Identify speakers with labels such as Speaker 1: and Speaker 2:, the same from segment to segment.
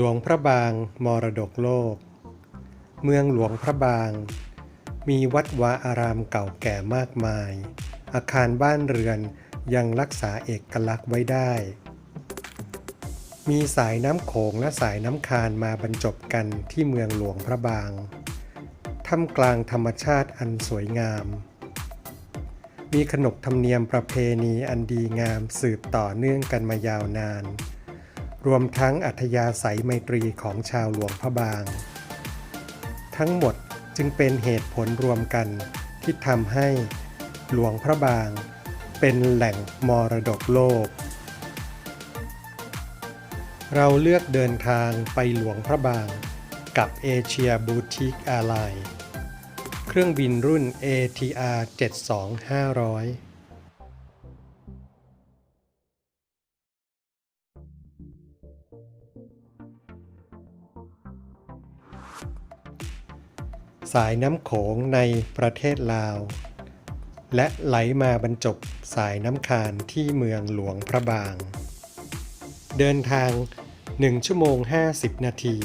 Speaker 1: หลวงพระบาง มรดกโลก เมืองหลวงพระบาง มีวัดวาอารามเก่าแก่มากมาย อาคารบ้านเรือนยังรักษาเอกลักษณ์ไว้ได้ มีสายน้ำโขงและสายน้ำคานมาบรรจบกันที่เมืองหลวงพระบางท่ามกลางธรรมชาติอันสวยงาม มีขนบธรรมเนียมประเพณีอันดีงามสืบต่อเนื่องกันมายาวนาน รวมทั้งอัธยาศัยไมตรีของชาวหลวงพระบาง ทั้งหมดจึงเป็นเหตุผลรวมกันที่ทำให้หลวงพระบาง เป็นแหล่งมรดกโลก เราเลือกเดินทางไปหลวงพระบาง กับเอเชียบูติกแอร์ไลน์เครื่องบินรุ่น ATR72500 สายน้ำโขงในประเทศลาว และไหลมาบรรจบสายน้ำคานที่เมืองหลวงพระบาง เดินทาง 1 ชั่วโมง 50 นาที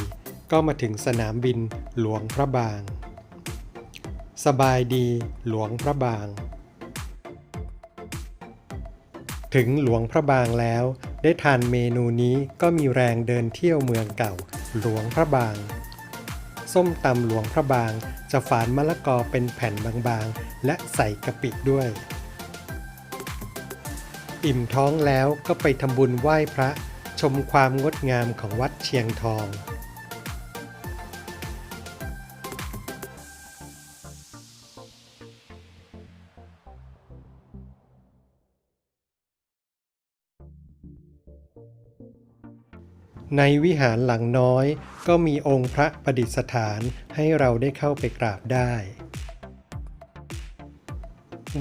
Speaker 1: ก็มาถึงสนามบินหลวงพระบาง สบายดีหลวงพระบาง ถึงหลวงพระบางแล้วได้ทานเมนูนี้ก็มีแรงเดินเที่ยวเมืองเก่าหลวงพระบาง ส้มตำหลวงพระบาง จะฝานมะละกอเป็นแผ่นบางๆ และใส่กะปิด้วย อิ่มท้องแล้วก็ไปทำบุญไหว้พระ ชมความงดงามของวัดเชียงทอง ในวิหารหลังน้อย ก็มีองค์พระประดิษฐานให้เราได้เข้าไปกราบได้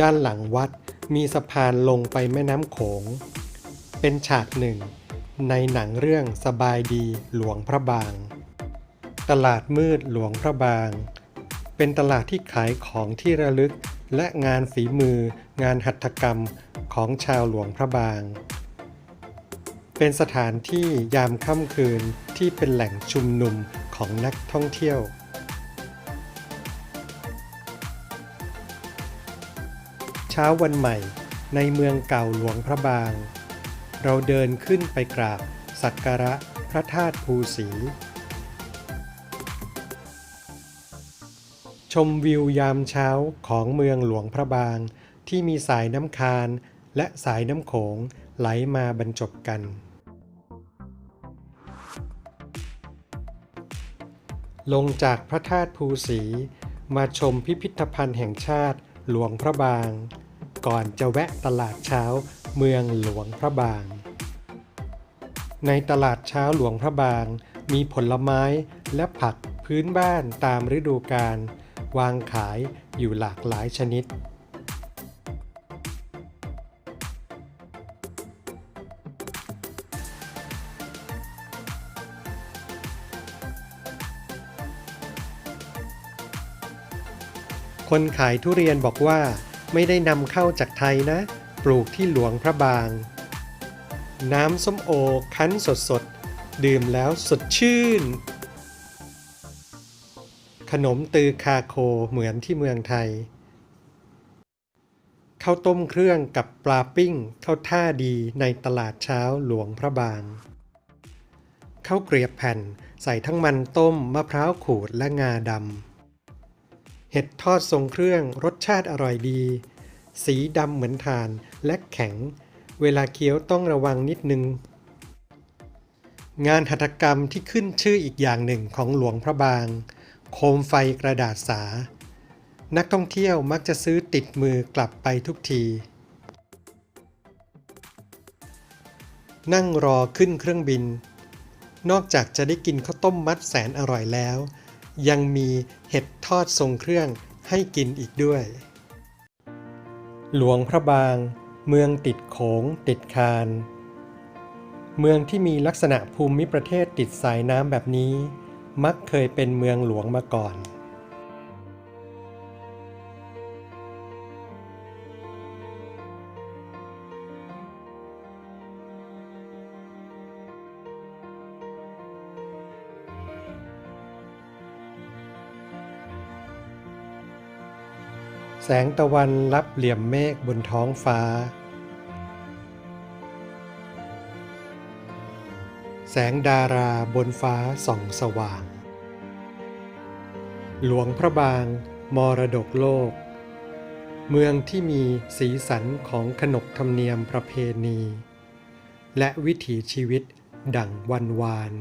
Speaker 1: ด้านหลังวัดมีสะพานลงไปแม่น้ำโขง เป็นฉากหนึ่ง ในหนังเรื่องสบายดีหลวงพระบาง ตลาดมืดหลวงพระบาง เป็นตลาดที่ขายของที่ระลึกและงานฝีมือ งานหัตถกรรมของชาวหลวงพระบาง เป็นสถานที่ยามค่ำคืนที่เป็นแหล่งชุมนุมของนักท่องเที่ยว เช้าวันใหม่ในเมืองเก่าหลวงพระบาง เราเดินขึ้นไปกราบสักการะพระธาตุภูสี ชมวิวยามเช้าของเมืองหลวงพระบางที่มีสายน้ำคานและสายน้ำโขง ไหลมาบรรจบกัน ลงจากพระธาตุภูสี มาชมพิพิธภัณฑ์แห่งชาติหลวงพระบาง ก่อนจะแวะตลาดเช้าเมืองหลวงพระบาง ในตลาดเช้าหลวงพระบาง มีผลไม้และผักพื้นบ้านตามฤดูกาลวางขายอยู่หลากหลายชนิด คนขายทุเรียนบอกว่า ไม่ได้นำเข้าจากไทยนะ ปลูกที่หลวงพระบาง น้ำส้มโอคั้นสดๆ ดื่มแล้วสดชื่น ขนมตือคาโคเหมือนที่เมืองไทยข้าวต้มเครื่องกับปลาปิ้งเข้าท่าดีในตลาดเช้าหลวงพระบางข้าวเกรียบแผ่นใส่ทั้งมันต้มมะพร้าวขูดและงาดำ เห็ดทอดทรงเครื่องรสชาติอร่อยดี สีดำเหมือนถ่านและแข็ง เวลาเคี้ยวต้องระวังนิดนึง งานหัตถกรรมที่ขึ้นชื่ออีกอย่างหนึ่งของหลวงพระบาง โคมไฟกระดาษสา นักท่องเที่ยวมักจะซื้อติดมือกลับไปทุกที นั่งรอขึ้นเครื่องบิน นอกจากจะได้กินข้าวต้มมัดแสนอร่อยแล้ว ยังมีเห็ดทอดทรงเครื่องให้กินอีกด้วย หลวงพระบาง เมืองติดโขงติดคาน เมืองที่มีลักษณะภูมิประเทศติดสายน้ำแบบนี้ มักเคยเป็นเมืองหลวงมาก่อน แสงตะวันรับเหลี่ยมเมฆบนท้องฟ้า แสงดาราบนฟ้าส่องสว่าง หลวงพระบาง มรดกโลก เมืองที่มีสีสันของขนบธรรมเนียมประเพณี และวิถีชีวิตดั่งวันวาน